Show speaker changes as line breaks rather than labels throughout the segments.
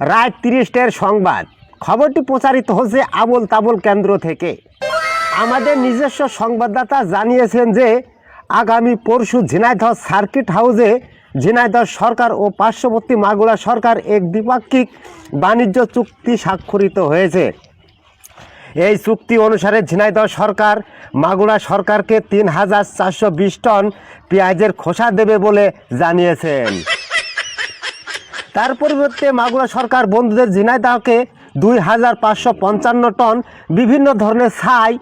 রাত তিরিশটার সংবাদ। খবরটি প্রচারিত হচ্ছে আবল তাবল কেন্দ্র থেকে। আমাদের নিজস্ব সংবাদদাতা জানিয়েছেন যে, আগামী পরশু ঝিনাইদহ সার্কিট হাউসে ঝিনাইদহ সরকার ও পার্শ্ববর্তী মাগুরা সরকার এক দ্বিপাক্ষিক বাণিজ্য চুক্তি স্বাক্ষরিত হয়েছে। এই চুক্তি অনুসারে ঝিনাইদহ সরকার মাগুরা সরকারকে তিন হাজার চারশো বিশ টন পেঁয়াজের খোসা দেবে বলে জানিয়েছেন। তার পরিবর্তে মাগুরা সরকার বন্ধুদের ঝিনাইদহকে দুই হাজার পাঁচশো পঞ্চান্ন টন বিভিন্ন ধরনের ছাই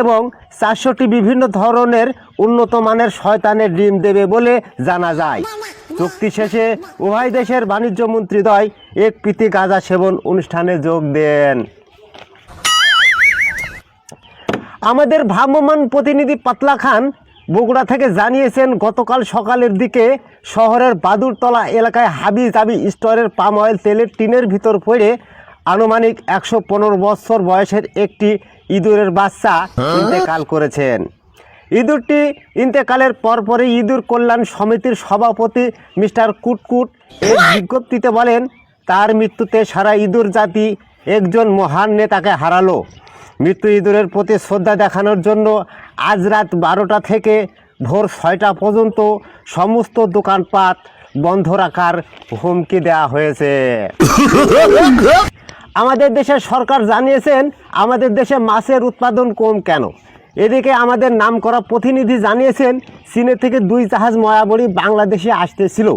এবং চারশোটি বিভিন্ন ধরনের উন্নত মানের শয়তানের ডিম দেবে বলে জানা যায়। চুক্তি শেষে উভয় দেশের বাণিজ্য মন্ত্রীদ্বয় এক প্রীতি গাঁজা সেবন অনুষ্ঠানে যোগ দেন। আমাদের ভ্রাম্যমান প্রতিনিধি পাতলা খান বগুড়া থেকে জানিয়েছেন গতকাল সকালের দিকে শহরের বাদুরতলা এলাকায় হাবি জাবি স্টোরের পাম অয়েল তেলের টিনের ভিতর পড়ে আনুমানিক একশো পনেরো বছর বয়সের একটি ইঁদুরের বাচ্চা ইন্তেকাল করেছেন। ইঁদুরটি ইন্তেকালের পরপরই ইঁদুর কল্যাণ সমিতির সভাপতি মিস্টার কুটকুট এক বিজ্ঞপ্তিতে বলেন তার মৃত্যুতে সারা ইঁদুর জাতি একজন মহান নেতাকে হারালো। মৃত্যু ইঁদুরের প্রতি শ্রদ্ধা দেখানোর জন্য আজ রাত বারোটা থেকে ভোর ছয়টা পর্যন্ত সমস্ত দোকানপাট বন্ধ রাখার হুমকি দেওয়া হয়েছে। আমাদের দেশের সরকার জানিয়েছেন, আমাদের দেশে মাছের উৎপাদন কম কেন? এদিকে আমাদের নামকরা প্রতিনিধি জানিয়েছেন, চীনে থেকে দুই জাহাজ ময়াবড়ি বাংলাদেশে আসতেছিল।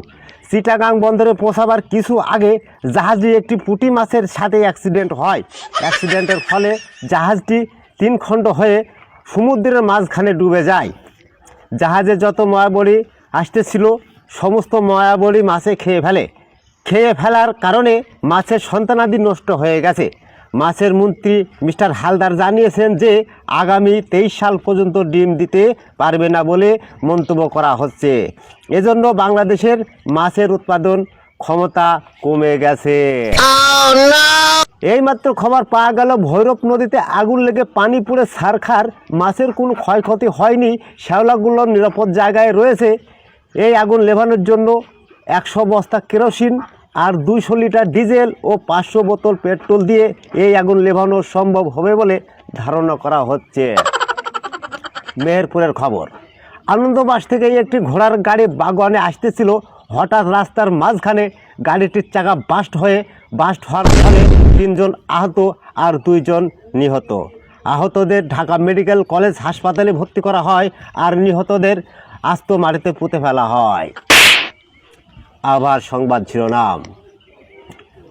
চিটাগাং বন্দরে পৌঁছাবার কিছু আগে জাহাজটি একটি পুঁটি মাছের সাথে অ্যাক্সিডেন্ট হয়। অ্যাক্সিডেন্টের ফলে জাহাজটি তিন খণ্ড হয়ে সমুদ্রের মাঝখানে ডুবে যায়। জাহাজে যত ময়াবড়ি আসতেছিল, সমস্ত ময়াবড়ি মাছে খেয়ে ফেলে। খেয়ে ফেলার কারণে মাছের সন্তানাদি নষ্ট হয়ে গেছে। মাছের মন্ত্রী মিস্টার হালদার জানিয়েছেন যে, আগামী তেইশ সাল পর্যন্ত ডিম দিতে পারবে না বলে মন্তব্য করা হচ্ছে। এজন্য বাংলাদেশের মাছের উৎপাদন ক্ষমতা কমে গেছে। এইমাত্র খবর পাওয়া গেল, ভৈরব নদীতে আগুন লেগে পানি পুড়ে সারখার। মাছের কোনো ক্ষয়ক্ষতি হয়নি, শ্যাওলাগুলো নিরাপদ জায়গায় রয়েছে। এই আগুন লেভানোর জন্য একশো বস্তা কেরোসিন আর দুইশো লিটার ডিজেল ও পাঁচশো বোতল পেট্রোল দিয়ে এই আগুন লেভানো সম্ভব হবে বলে ধারণা করা হচ্ছে। মেহেরপুরের খবর। আনন্দবাস থেকে একটি ঘোড়ার গাড়ি বাগানে আসতেছিল। হঠাৎ রাস্তার মাঝখানে গাড়িটির চাকা বাস্ট হয়ে বাস্ট হওয়ার ফলে তিনজন আহত আর দুইজন নিহত। আহতদের ঢাকা মেডিকেল কলেজ হাসপাতালে ভর্তি করা হয় আর নিহতদের আস্ত মাটিতে পুঁতে ফেলা হয়। আবার সংবাদ শিরোনাম।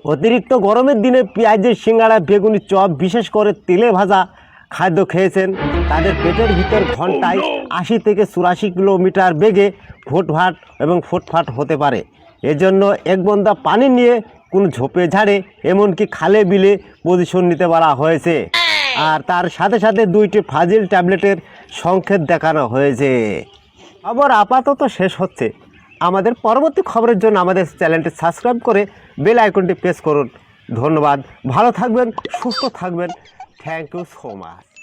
অতিরিক্ত গরমের দিনে পেঁয়াজের সিঙ্গাড়া, বেগুনি চপ, বিশেষ করে তেলে ভাজা খাদ্য খেয়েছেন। তাদের পেটের ভিতর ঘন্টায় আশি থেকে চুরাশি কিলোমিটার বেগে ফুটফাট এবং ফুটফাট হতে পারে। এজন্য এক বন্দা পানি নিয়ে কোনো ঝোপে ঝাড়ে, এমনকি খালে বিলে পজিশন নিতে বলা হয়েছে। আর তার সাথে সাথে দুইটি ফাজিল ট্যাবলেটের সংকেত দেখানো হয়েছে। খবর আপাতত শেষ হচ্ছে। আমাদের পরবর্তী খবরের জন্য আমাদের চ্যানেলটি সাবস্ক্রাইব করে বেল আইকনটি প্রেস করুন। ধন্যবাদ। ভালো থাকবেন, সুস্থ থাকবেন। Thank you so much.